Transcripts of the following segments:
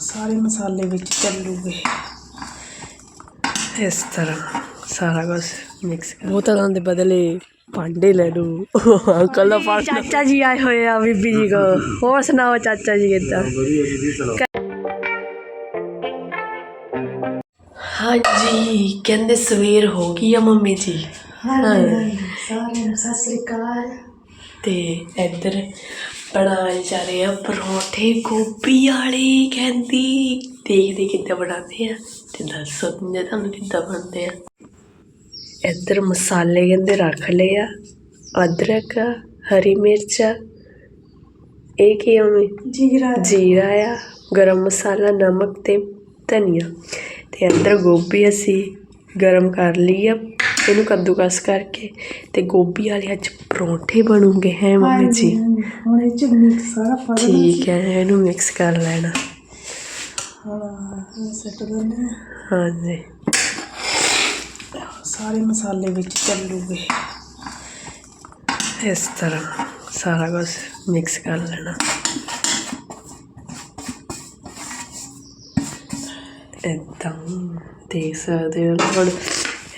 ਸਾਰੇ ਮਸਾਲੇ ਵਿੱਚ ਚੱਲੂਗੇ। ਇਸ ਤਰ੍ਹਾਂ ਸਾਰਾ ਕੁਝ ਮਿਕਸ ਕਰ। ਬੋਤਲਾਂ ਦੇ ਬਦਲੇ ਭਾਂਡੇ ਲੈ ਲੂ ਅੰਕਲ ਦਾ ਪਾਸ ਚਾਚਾ ਜੀ ਆਏ ਹੋਏ ਆ ਬੀਬੀ ਜੀ ਕੋ। ਹੋਰ ਸੁਣਾਓ ਚਾਚਾ ਜੀ ਕਿੱਦਾਂ? ਹਾਂਜੀ ਕਹਿੰਦੇ ਸਵੇਰ ਹੋ ਗਈ ਆ ਮੰਮੀ ਜੀ। ਹਾਂਜੀ ਸਾਰਿਆਂ ਨੂੰ ਸਤਿ ਸ੍ਰੀ ਅਕਾਲ। ਤੇ ਇੱਧਰ ਬਣਾਏ ਜਾ ਰਹੇ ਆ ਪਰੌਂਠੇ ਗੋਭੀ ਵਾਲੇ ਕਹਿੰਦੀ। ਦੇਖਦੇ ਕਿੱਦਾਂ ਬਣਾਉਂਦੇ ਆ। ਤੇ ਦੱਸੋ ਤੁੰਨੇ ਤੁਹਾਨੂੰ ਕਿੱਦਾਂ ਬਣਦੇ ਆ। ਇੱਧਰ ਮਸਾਲੇ ਕਹਿੰਦੇ ਰੱਖ ਲਏ ਆ। ਅਦਰਕ ਹਰੀ ਮਿਰਚ। ਇਹ ਕੀ ਮੰਮੀ ਜੀਰਾ ਜੀਰਾ ਆ ਗਰਮ ਮਸਾਲਾ ਨਮਕ ਤੇ ਧਨੀਆ। ਤੇ ਅੰਦਰ ਗੋਭੀ ਅਸੀਂ ਗਰਮ ਕਰ ਲਈ ਆ। ਇਹਨੂੰ ਕੱਦੂਕਸ ਕਰਕੇ ਤੇ ਗੋਭੀ ਵਾਲੇ ਅੱਜ ਪਰੌਂਠੇ ਬਣੂਗੇ ਹੈ ਮੰਮੀ ਜੀ? ਹਾਂਜੀ, ਹੁਣ ਇਹ ਚ ਮਿਕਸ ਸਾਰਾ ਪਾ ਦੇਣਾ ਠੀਕ ਹੈ ਇਹਨੂੰ ਮਿਕਸ ਕਰ ਲੈਣਾ। ਹਾਂ ਸੈੱਟ ਕਰਨਾ ਹਾਂਜੀ। ਸਾਰੇ ਮਸਾਲੇ ਵਿੱਚ ਚੱਲੂਗੇ। ਇਸ ਤਰ੍ਹਾਂ ਸਾਰਾ ਕੁਝ ਮਿਕਸ ਕਰ ਲੈਣਾ। ਏਦਾਂ ਦੇਖ ਸਕਦੇ ਹੋ ਹੁਣ।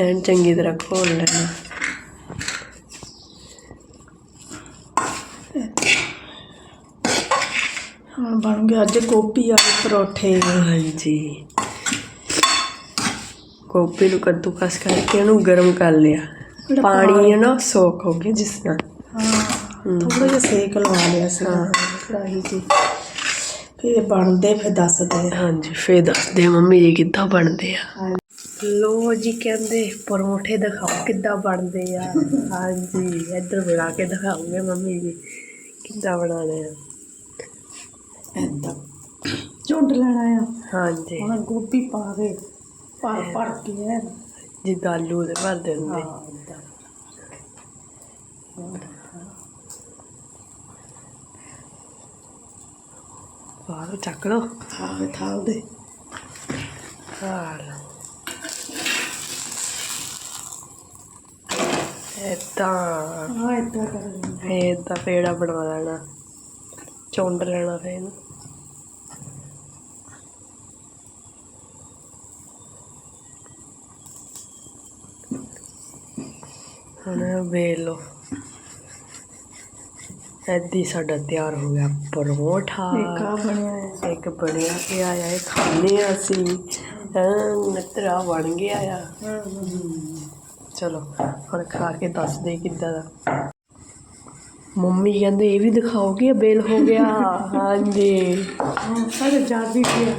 ਐਨ ਚੰਗੀ ਤਰ੍ਹਾਂ ਘੋਲ ਲੈਣਾ। ਹੁਣ ਬਣ ਗਿਆ ਅੱਜ ਗੋਭੀ ਵਾਲੇ ਪਰੌਠੇ। ਹਾਂਜੀ। ਗੋਭੀ ਨੂੰ ਕੱਦੂਕਸ ਕਰਕੇ ਇਹਨੂੰ ਗਰਮ ਕਰ ਲਿਆ। ਪਾਣੀ ਹੈ ਨਾ ਸੋਕ ਹੋ ਗਿਆ ਜਿਸ ਨਾਲ। ਹਾਂ ਥੋੜਾ ਜਿਹਾ ਸੇਕ ਲਵਾ ਲਿਆ ਸੀ। ਹਾਂ। ਕੜਾਹੀ 'ਚ। ਫਿਰ ਬਣਦੇ ਫਿਰ ਦੱਸਦੇ ਹਾਂਜੀ ਫੇਰ ਦੱਸਦੇ ਮੰਮੀ ਜੀ ਕਿੱਦਾਂ ਬਣਦੇ ਆ। ਲੋ ਜੀ ਕਹਿੰਦੇ ਪਰੌਂਠੇ ਦਿਖਾਓ ਕਿੱਦਾਂ ਬਣਦੇ ਆ। ਹਾਂਜੀ ਇੱਧਰ ਬਣਾ ਕੇ ਦਿਖਾਉਂਗੇ ਮੰਮੀ ਜੀ ਕਿੱਦਾਂ ਬਣਾਉਣੇ ਆ। ਏਦਾਂ ਝੁੰਡ ਲੈਣਾ ਆ। ਹਾਂਜੀ। ਹੁਣ ਗੋਭੀ ਪਾ ਕੇ ਭਰ ਭਰ ਕੇ ਐ। ਜਿੱਦਾਂ ਆਲੂ ਦੇ ਭਰ ਦਿੰਦੇ। ਹਾਂ ਏਦਾਂ। ਬਾਹਰ ਚੱਕ ਲਓ। ਥਾਲ ਥਾਲ ਦੇ। ਹਾਂ ਏਦਾਂ ਹਾਂ ਏਦਾਂ ਕਰ ਲੈਣਾ। ਫੇਰ ਏਦਾਂ ਪੇੜਾ ਬਣਾ ਲੈਣਾ। ਚੁੰਡ ਲੈਣਾ ਫੇਰ। ਇਹਨੂੰ ਹੁਣ ਵੇਲ ਲਓ। ਐਦੀ ਸਾਡਾ ਤਿਆਰ ਹੋ ਗਿਆ ਪਰੌਂਠਾ। ਇੱਕ ਆ ਬਣਿਆ ਹੈ ਇੱਕ ਬਣਿਆ ਪਿਆ ਆ ਇਹ ਖਾਣੇ ਅਸੀਂ। ਹਾਂ ਮਿੱਤਰਾ ਬਣ ਗਿਆ ਆ। ਚਲੋ ਹੁਣ ਖਾ ਕੇ ਦੱਸ ਦੇ ਕਿੱਦਾਂ ਦਾ। ਮੰਮੀ ਕਹਿੰਦੇ ਇਹ ਵੀ ਦਿਖਾਓਗੇ ਬੇਲ ਹੋ ਗਿਆ? ਹਾਂਜੀ। ਸਾਰੇ ਜਾਦੀ ਪਿਆ।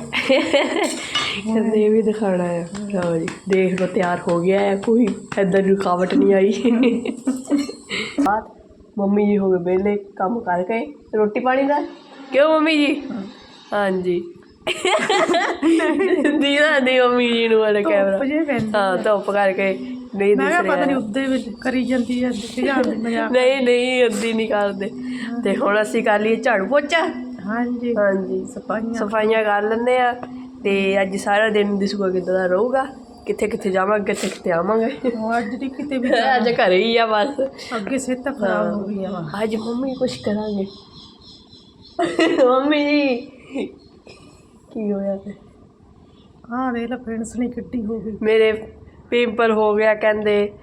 ਕਹਿੰਦੇ ਇਹ ਵੀ ਦਿਖਾਣਾ ਹੈ। ਲਓ ਜੀ ਦੇਖ ਲਓ ਤਿਆਰ ਹੋ ਗਿਆ ਹੈ ਕੋਈ। ਐਦਾਂ ਦੀ ਰੁਕਾਵਟ ਨਹੀਂ ਆਈ। ਬਾਅਦ ਮੰਮੀ ਜੀ ਹੋ ਗਏ ਵਿਹਲੇ ਕੰਮ ਕਰਕੇ ਰੋਟੀ ਪਾਣੀ ਦਾ? ਕਿਉਂ ਮੰਮੀ ਜੀ? ਹਾਂਜੀ। ਦੀਦਾ ਦੀ ਮੰਮੀ ਜੀ ਨੂੰ ਵਾਲਾ ਕੈਮਰਾ। ਹਾਂ। ਧੁੱਪ ਕਰਕੇ। ਨਹੀਂ ਮੈਂ ਦਿਸ ਕਿਹਾ ਪਤਾ ਨਹੀਂ ਰਿਹਾ ਉੱਦੇ ਵਿੱਚ ਕਰੀ ਜਾਂਦੀ ਹੈ ਧਿਆਨ ਦੇ ਮਜ਼ਾਕ। ਨਹੀਂ ਨਹੀਂ ਅੱਧੀ ਨਹੀਂ ਕਰਦੇ। ਤੇ ਹੁਣ ਅਸੀਂ ਕਰ ਲਈਏ ਝਾੜੂ ਪੋਚਾ। ਹਾਂਜੀ। ਹਾਂਜੀ। ਸਫਾਈਆਂ। ਸਫਾਈਆਂ ਕਰ ਲੈਂਦੇ ਆ। ਤੇ ਅੱਜ ਸਾਰਾ ਦਿਨ ਦਿਸੂਗਾ ਕਿੱਦਾਂ ਦਾ ਰਹੂਗਾ। ਕਿੱਥੇ ਕਿੱਥੇ ਜਾਵਾਂਗੇ ਕਿੱਥੇ ਕਿੱਥੇ ਆਵਾਂਗੇ। ਉਹ ਅੱਜ ਦੀ ਕਿਤੇ ਵੀ ਅੱਜ ਘਰੇ ਹੀ ਆ ਬਸ। ਅੱਗੇ ਸਿਹਤ ਖਰਾਬ ਹੋ ਗਈ ਆ ਅੱਜ ਮੰਮੀ ਕੁਛ ਕਰਾਂਗੇ। ਮੰਮੀ ਜੀ ਕੀ ਹੋਇਆ ਤੇ? ਹਾਂ ਦੇਖ ਲੈ ਫਰੈਂਡਸ ਨੇ ਕਿੱਡੀ ਹੋ ਗਈ ਮੇਰੇ ਪਿੰਪਲ ਹੋ ਗਿਆ ਕਹਿੰਦੇ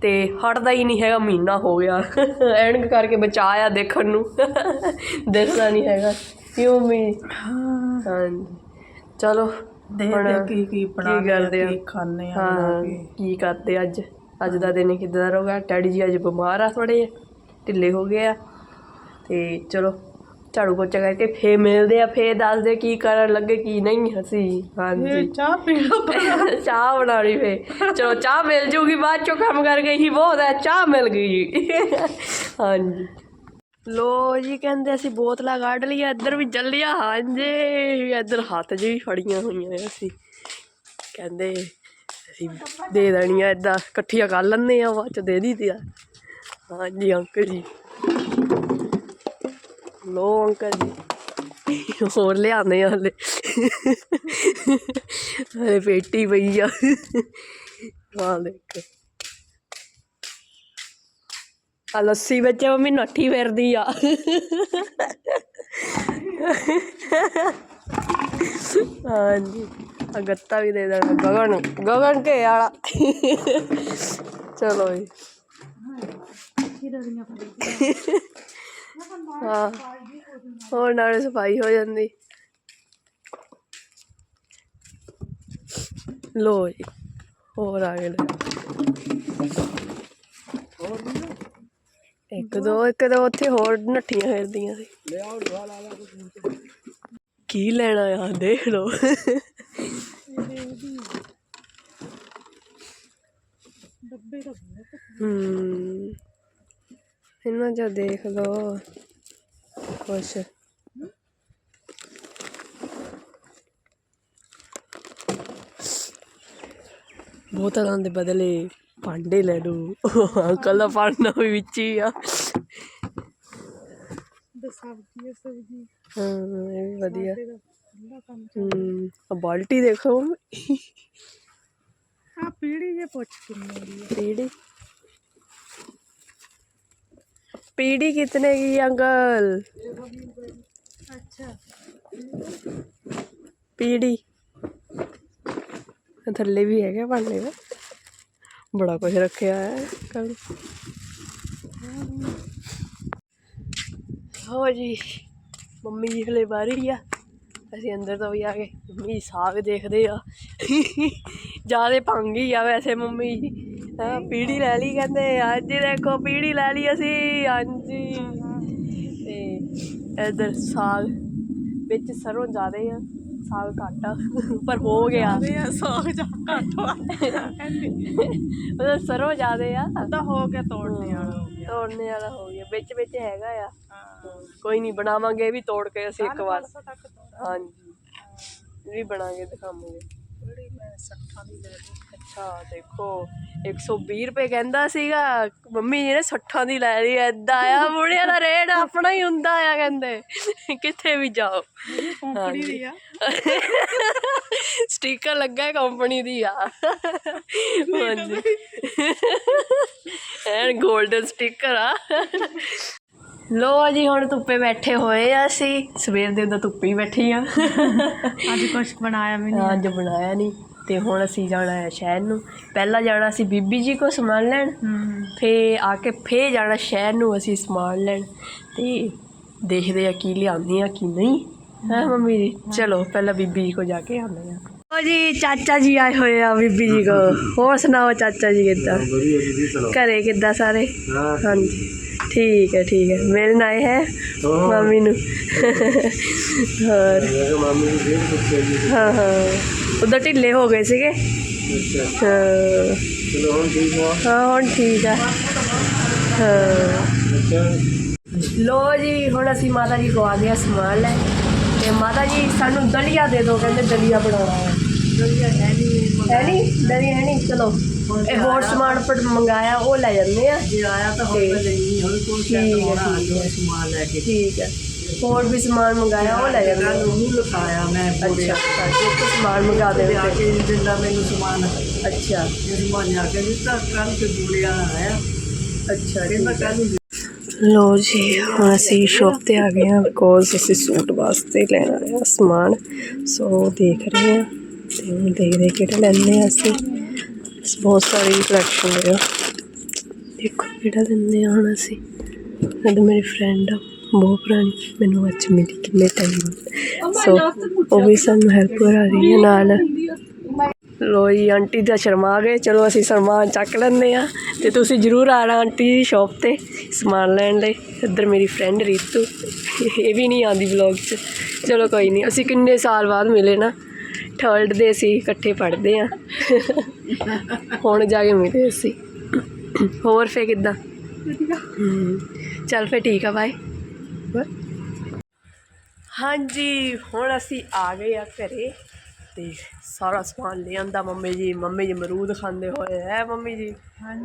ਤੇ ਹਟਦਾ ਹੀ ਨਹੀਂ ਹੈਗਾ ਮਹੀਨਾ ਹੋ ਗਿਆ। ਐਨਕ ਕਰਕੇ ਬਚਾਇਆ ਦੇਖਣ ਨੂੰ। ਦਿਖਦਾ ਨਹੀਂ ਹੈਗਾ। ਕਿਉਂ ਵੀ ਹਾਂ ਹਾਂਜੀ। ਚਲੋ ਦੇਖ ਹੁਣ ਦੇ ਕੀ ਕੀ ਬਣਾ ਕੀ ਕਰਦੇ ਆ? ਕੀ ਖਾਣੇ ਆ ਕੇ। ਕਰਦੇ ਅੱਜ? ਅੱਜ ਦਾ ਦਿਨ ਕਿੱਦਾਂ ਰਹੂਗਾ? ਡੈਡੀ ਜੀ ਅੱਜ ਬਿਮਾਰ ਆ ਥੋੜੇ ਢਿੱਲੇ ਹੋ ਗਏ ਆ। ਤੇ ਚਲੋ। ਝਾੜੂ ਪੋਚਾ ਕਰਕੇ ਫੇਰ ਮਿਲਦੇ ਆ ਫੇਰ ਦੱਸਦੇ ਕੀ ਕਰਨ ਲੱਗੇ ਕੀ ਨਹੀਂ ਅਸੀਂ ਹਾਂਜੀ। ਚਾਹ ਪੀ ਲਓ ਚਾਹ ਬਣਾਉਣੀ ਫੇ ਚਲੋ ਚਾਹ ਮਿਲ ਜੂਗੀ ਬਾਅਦ ਚੋਂ ਕੰਮ ਕਰ ਗਈ ਹੀ ਬਹੁਤ ਹੈ ਚਾਹ ਮਿਲ ਗਈ ਹਾਂਜੀ। ਲੋ ਜੀ ਕਹਿੰਦੇ ਅਸੀਂ ਬੋਤਲਾਂ ਕੱਢ ਲਈਆਂ ਇੱਧਰ ਵੀ ਚੱਲਿਆ ਹਾਂਜੀ ਇੱਧਰ ਹੱਥ ਜੀ ਫੜੀਆਂ ਹੋਈਆਂ ਨੇ ਅਸੀਂ। ਕਹਿੰਦੇ ਅਸੀਂ ਦੇ ਦੇਣੀਆਂ ਇਦਾਂ ਇਕੱਠੀਆਂ ਕਰ ਲੈਂਦੇ ਆ ਬਾਅਦ ਚ ਦੇ ਦਿੱਤੀ ਆ। ਹਾਂਜੀ ਅੰਕਲ ਜੀ। ਲੋ ਅੰਕਲ ਜੀ। ਹੋਰ ਲਿਆਉਂਦੇ ਹਲੇ। ਹਲੇ ਪੇਟੀ ਪਈ ਆ। ਆ ਦੇਖ। ਆ ਲੱਸੀ ਵਿੱਚ ਮੰਮੀ ਨੱਠੀ ਫਿਰਦੀ ਆ। ਹਾਂਜੀ। ਆ ਗੱਤਾ ਵੀ ਦੇ ਦੇਣਾ ਗਗਨ ਗਗਨ ਕੇ ਵਾਲਾ। ਚਲੋ ਜੀ। ਹਾਂ। ਹੋਰ ਨਾਲੇ ਸਫ਼ਾਈ ਹੋ ਜਾਂਦੀ। ਲੋ ਜੀ, ਹੋਰ ਆ ਗਏ ਨੇ। ਇੱਕ ਦੋ ਇੱਕ ਦੋ ਉੱਥੇ ਹੋਰ ਨੱਠੀਆਂ ਫਿਰਦੀਆਂ ਸੀ। ਕੀ ਲੈਣਾ ਆ ਦੇਖ ਲਓ। ਹੂੰ। ਇਹਨਾਂ ਚ ਦੇਖ ਲਓ। ਕੁਛ। ਬੋਤਲਾਂ ਦੇ ਬਦਲੇ ਭਾਂਡੇ ਲੈ ਲਓ। ਅੰਕਲ ਦਾ ਭਾਂਡਾ ਵੀ ਵਿੱਚ ਹੀ ਆ। ਸਬਜ਼ੀ ਸਬਜ਼ੀ। ਹਾਂ ਇਹ ਵੀ ਵਧੀਆ। ਦਾ ਠੰਡਾ ਕੰਮ ਹੂੰ ਆ ਬਾਲਟੀ ਦੇਖੋ। ਆ ਪੀੜੀ ਜੇ ਪੁੱਛ ਕਿੰਨੇ ਦੀ ਹੈ पीढ़ी पीढ़ी कितने की अंकल ਅੱਛਾ पीढ़ी थल्ले भी है क्या भांडे में बड़ा कुछ रखा है कल ਹੋ ਜੀ ਮੰਮੀ ਜੀ ਹਲੇ ਬਾਹਰ ਹੀ ਆ ਅਸੀਂ ਅੰਦਰ ਤੋਂ ਵੀ ਆ ਗਏ ਮੰਮੀ ਸਾਗ ਦੇਖਦੇ ਆ ਜਿਆਦੇ ਭੰਗ ਹੀ ਆ ਵੈਸੇ ਮੰਮੀ ਜੀ ਹਾਂ ਪੀੜੀ ਲੈ ਲਈ ਕਹਿੰਦੇ ਅੱਜ ਦੇਖੋ ਪੀੜੀ ਲੈ ਲਈ ਅਸੀਂ। ਹਾਂਜੀ। ਤੇ ਇਧਰ ਸਾਗ ਵਿੱਚ ਸਰੋਂ ਜ਼ਿਆਦੇ ਆ ਸਾਗ ਘੱਟ ਪਰ ਹੋ ਗਿਆ। ਸਾਗ ਜਾ ਘੱਟ ਵਾ ਸਰੋਂ ਜ਼ਿਆਦੇ ਆ। ਤਾਂ ਹੋ ਗਿਆ ਤੋੜਨੇ ਵਾਲਾ ਹੋ ਗਿਆ। ਤੋੜਨੇ ਵਾਲਾ ਹੋ ਗਿਆ। ਵਿੱਚ ਵਿੱਚ ਹੈਗਾ ਆ। ਕੋਈ ਨਹੀਂ ਬਣਾਵਾਂਗੇ ਵੀ ਤੋੜ ਕੇ ਅਸੀਂ ਇੱਕ ਵਾਰ। ਹਾਂਜੀ। ਵੀ ਬਣਾਗੇ ਦਿਖਾਵਾਂਗੇ। ਜਿਹੜੀ ਮੈਂ ਸੱਠਾਂ ਦੀ ਲੈ ਲਈ ਅੱਛਾ ਦੇਖੋ 120 ਰੁਪਏ ਕਹਿੰਦਾ ਸੀਗਾ ਮੰਮੀ ਜੀ ਨੇ 60 ਦੀ ਲੈ ਲਈ ਐਦਾਂ ਆ ਮੁੜਿਆਂ ਦਾ ਰੇਟ ਆਪਣਾ ਹੀ ਹੁੰਦਾ ਆ ਕਹਿੰਦੇ। ਕਿੱਥੇ ਵੀ ਜਾਓ। ਕੰਪਨੀ ਦੀ ਆ। ਸਟicker ਲੱਗਾ ਕੰਪਨੀ ਦੀ ਆ। ਹਾਂਜੀ। ਐਨ 골ਡਨ ਸਟicker ਆ। ਲੋ ਜੀ ਹੁਣ ਧੁੱਪੇ ਬੈਠੇ ਹੋਏ ਆ ਅਸੀਂ। ਸਵੇਰ ਦੇ ਦਾ ਧੁੱਪੇ ਹੀ ਬੈਠੀ ਆ। ਅੱਜ ਕੁਛ ਬਣਾਇਆ ਵੀ ਅੱਜ ਬਣਾਇਆ ਨਹੀਂ ਤੇ ਹੁਣ ਅਸੀਂ ਜਾਣਾ ਹੈ ਸ਼ਹਿਰ ਨੂੰ। ਪਹਿਲਾਂ ਜਾਣਾ ਸੀ ਬੀਬੀ ਜੀ ਕੋ ਸਮਾਨ ਲੈਣ। ਫੇ ਆ ਕੇ ਫੇ ਜਾਣਾ ਸ਼ਹਿਰ ਨੂੰ ਅਸੀਂ ਸਮਾਨ ਲੈਣ। ਤੇ ਦੇਖਦੇ ਆ ਕੀ ਲਿਆਉਂਦੇ ਆ ਕੀ ਨਹੀਂ। ਹੈ ਮੰਮੀ ਜੀ? ਚਲੋ ਪਹਿਲਾਂ ਬੀਬੀ ਜੀ ਕੋ ਜਾ ਕੇ ਆਉਂਦੇ ਆ। ਓ ਜੀ ਚਾਚਾ ਜੀ ਆਏ ਹੋਏ ਆ ਬੀਬੀ ਜੀ ਕੋ ਹੋਰ ਸੁਣਾਓ ਚਾਚਾ ਜੀ ਕਿੱਦਾਂ? ਘਰੇ ਕਿੱਦਾਂ ਸਾਰੇ? ਹਾਂਜੀ। ਠੀਕ ਹੈ ਠੀਕ ਹੈ। ਮੇਰੇ ਨਾਲ ਆਏ ਹੈ ਮੰਮੀ ਨੂੰ? ਹੋਰ। ਹਾਂ ਹਾਂ। ਉਧਰ ਢਿੱਲੇ ਹੋ ਗਏ ਸੀਗੇ? ਹਾਂ। ਹਾਂ ਹੁਣ ਠੀਕ ਆ। ਹਾਂ। ਲੋ ਜੀ ਹੁਣ ਅਸੀਂ ਮਾਤਾ ਜੀ ਕੋ ਆ ਗਏ ਆ ਸਮਾਨ ਲੈ ਤੇ ਮਾਤਾ ਜੀ ਸਾਨੂੰ ਦਲੀਆ ਦੇ ਦਿਓ ਕਹਿੰਦੇ ਦਲੀਆ ਬਣਾਉਣਾ ਹੈ। ਦਲੀਆ ਹੈ ਨਹੀਂ ਹੈ ਨਹੀਂ। ਦਲੀਆ ਹੈ ਨਹੀਂ? ਚਲੋ। ਇਹ ਹੋਰ ਸਮਾਨ ਪਰ ਮੰਗਾਇਆ ਉਹ ਲੈ ਜਾਂਦੇ ਆ। ਜੇ ਆਇਆ ਤਾਂ ਮੈਂ ਲਈ ਹੁਣ ਕੋਈ। ਸਮਾਨ ਲੈ ਕੇ। ਠੀਕ ਹੈ। ਹੋਰ ਵੀ ਸਮਾਨ ਮੰਗਾਇਆ ਉਹ ਲੈ ਜਾਂਦੇ ਆ। ਕੱਲ ਨੂੰ ਲਿਖਾਇਆ ਮੈਂ ਅੱਛਾ ਅੱਛਾ ਸਮਾਨ ਮੰਗਾ ਦੇ ਤੇ ਆ ਕੇ ਦਿੰਦਾ ਮੈਨੂੰ ਸਮਾਨ। ਅੱਛਾ। ਇਹ ਸਮਾਨ ਆ ਕੇ ਦਿੱਤਾ ਕੱਲ ਤੇ ਬੂਲੇ ਵਾਲਾ ਆਇਆ। ਅੱਛਾ ਕਹਿੰਦਾ ਕੱਲ ਨੂੰ ਲੋ ਜੀ ਹੁਣ ਅਸੀਂ ਸ਼ੋਪ ਤੇ ਆ ਗਏ ਹਾਂ ਬਿਕੋਜ਼ ਅਸੀਂ ਸੂਟ ਵਾਸਤੇ ਲੈਣਾ ਹੈ ਸਮਾਨ। ਸੋ ਦੇਖ ਰਹੇ ਹਾਂ ਤੇ ਹੁਣ ਦੇਖਦੇ ਕਿਹੜਾ ਲੈਣੇ ਆ ਅਸੀਂ। ਬਹੁਤ ਸਾਰੀ ਕਲੈਕਸ਼ਨ ਹੈ ਦੇਖੋ ਕਿਹੜਾ ਲੈਂਦੇ ਆ ਹੁਣ ਅਸੀਂ? ਜਦੋਂ ਮੇਰੀ ਫਰੈਂਡ ਆ, ਬਹੁਤ ਪੁਰਾਣੀ। ਮੈਨੂੰ ਅੱਜ ਮਿਲੀ ਕਿੰਨੇ ਟਾਈਮ ਸੋ ਉਹ ਵੀ ਸਾਨੂੰ ਹੈਲਪ ਕਰਾ ਰਹੀ ਹੈ ਨਾਲ। ਲੋ ਜੀ, ਆਂਟੀ ਦਾ ਸ਼ਰਮਾ ਗਏ। ਚਲੋ ਅਸੀਂ ਸਮਾਨ ਚੱਕ ਲੈਂਦੇ ਆ ਤੇ ਤੁਸੀਂ ਜਰੂਰ ਆਣਾ ਆਂਟੀ ਦੀ ਸ਼ਾਪ ਤੇ, ਸਮਾਨ ਲੈਣ ਲਈ। ਇੱਧਰ ਮੇਰੀ ਫਰੈਂਡ ਰੀਤੂ। ਇਹ ਵੀ ਨਹੀਂ ਆਂਦੀ ਵਲੌਗ 'ਚ। ਚਲੋ ਕੋਈ ਨਹੀਂ, ਅਸੀਂ ਕਿੰਨੇ ਸਾਲ ਬਾਅਦ ਮਿਲੇ ਨਾ। ਥਰਡ ਦੇ ਅਸੀਂ ਇਕੱਠੇ ਪੜ੍ਹਦੇ ਆ ਹੁਣ ਜਾ ਕੇ ਮਿਲੇ ਅਸੀਂ। ਹੋਰ ਫੇ ਕਿੱਦਾਂ? ਚੱਲ ਫੇ ਠੀਕ ਆ ਬਾਏ ਹਾਂਜੀ ਹੁਣ ਅਸੀਂ ਆ ਗਏ ਆ ਘਰੇ ਤੇ ਸਾਰਾ ਸਮਾਨ ਲੈ ਆਂਦਾ ਮੰਮੀ ਜੀ। ਮੰਮੀ ਜੀ ਅਮਰੂਦ ਖਾਂਦੇ ਹੋਏ ਹੈ ਮੰਮੀ ਜੀ?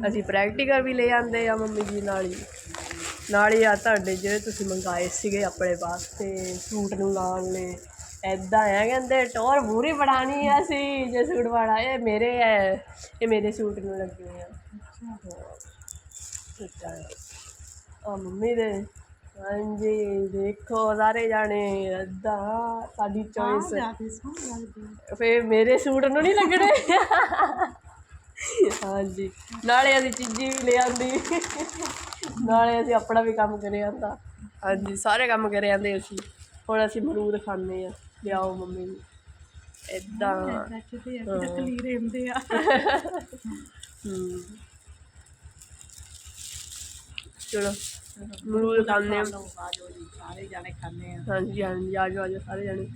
ਅਸੀਂ ਪ੍ਰੈਕਟੀਕਲ ਵੀ ਲੈ ਆਂਦੇ ਆ ਮੰਮੀ ਜੀ ਨਾਲ ਹੀ। ਨਾਲ ਹੀ ਆ ਤੁਹਾਡੇ ਜਿਹੜੇ ਤੁਸੀਂ ਮੰਗਾਏ ਸੀਗੇ ਆਪਣੇ ਵਾਸਤੇ ਸੂਟ ਨੂੰ ਲਾਉਣ ਲਈ। ਐਦਾਂ ਆ ਕਹਿੰਦੇ ਟੋਰ ਪੂਰੀ ਬਣਾਣੀ ਆ ਸੀ ਜੇ ਸੂਟ ਵਾਲਾ ਇਹ ਮੇਰੇ ਹੈ ਇਹ ਮੇਰੇ ਸੂਟ ਨੂੰ ਲੱਗੇ ਆ। ਆ। ਮੰਮੀ ਦੇ ਹਾਂਜੀ ਦੇਖੋ ਸਾਰੇ ਜਾਣੇ ਏਦਾਂ ਸਾਡੀ ਚੋਇਸ ਫੇ ਮੇਰੇ ਸੂਟ ਨੂੰ ਨਹੀਂ ਲੱਗਣੇ? ਹਾਂਜੀ ਨਾਲੇ ਅਸੀਂ ਚੀਜ਼ੀ ਵੀ ਲੈ ਆਂਦੀ। ਨਾਲੇ ਅਸੀਂ ਆਪਣਾ ਵੀ ਕੰਮ ਕਰੇ ਆਂਦਾ ਹਾਂਜੀ ਸਾਰੇ ਕੰਮ ਕਰੇ ਆਂਦੇ ਅਸੀਂ। ਹੁਣ ਅਸੀਂ ਮਰੂਦ ਖਾਂਦੇ ਆ। ਲਿਆਓ ਮੰਮੀ ਆ ਤਕਲੀਰੇ ਹੁੰਦੇ ਆ। ਹਮ। ਚਲੋ ਮਰੂਦ ਖਾਂਦੇ ਆ ਆਜੋ ਸਾਰੇ ਜਾਣੇ ਖਾਣੇ ਆ ਹਾਂਜੀ ਹਾਂਜੀ ਆ ਜਾਓ ਆ ਜਾਓ ਸਾਰੇ ਜਣੇ।